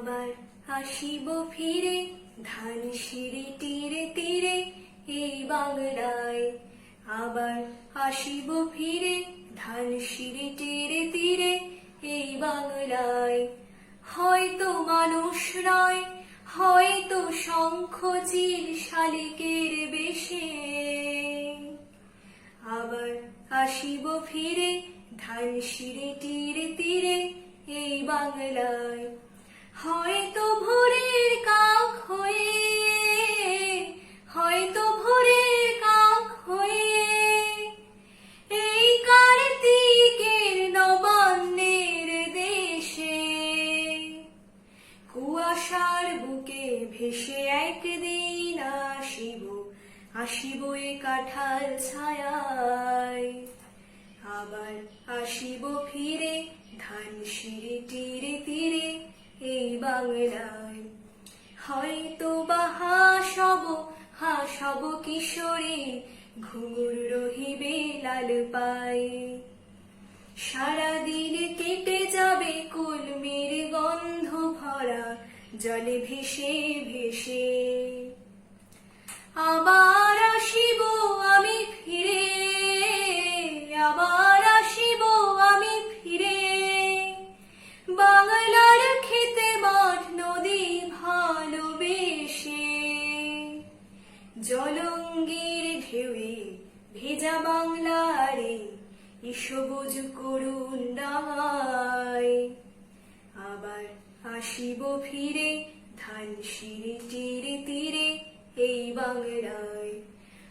আবার আসিব ফিরে, ধান সিঁড়ি তীরে তীরে এই বাংলায়। আবার আসিব ফিরে, ধান সিঁড়ি তীরে তীরে এই বাংলায়। হয়তো মানুষ নয়, হয়তো শঙ্খ চিল শালিকের বেশে। আবার আসিব ফিরে, ধান সিঁড়ি তীরে তীরে এই বাংলায়। ভেসে একদিন আসিব আসিব এ কাঠাল ছায়ায়। আবার আসিব ফিরে, ধান সিঁড়ি তীরে তীরে এই বাংলায়। হয়তো বা হাসব হাসব কিশোরী, ঘুঙুর রহিবে লাল পায়ে। সারাদিন কেটে জলে ভেসে ভেসে। আবার আসিব আমি ফিরে, আবার আসিব আমি ফিরে। বাংলার খেতে মাঠ নদী ভালোবেসে, জলঙ্গির ঢেউয়ে ভেজা বাংলারে সবুজ করুন ডাঙায়। আবার আসিব ফিরে, ধান সিঁড়ি তীরে তীরে এই বাংলায়।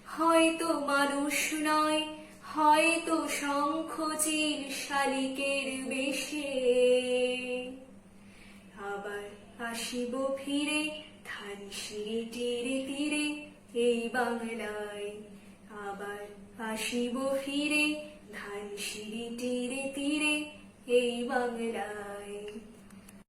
হয়তো মানুষ নয়, হয়তো শঙ্খ চিল শালিকের বেশে। আবার আসিব ফিরে, ধান সিঁড়ি তীরে তীরে এই বাংলায়। আবার আসিব ফিরে, ধান সিঁড়ি তীরে তীরে এই বাংলায়।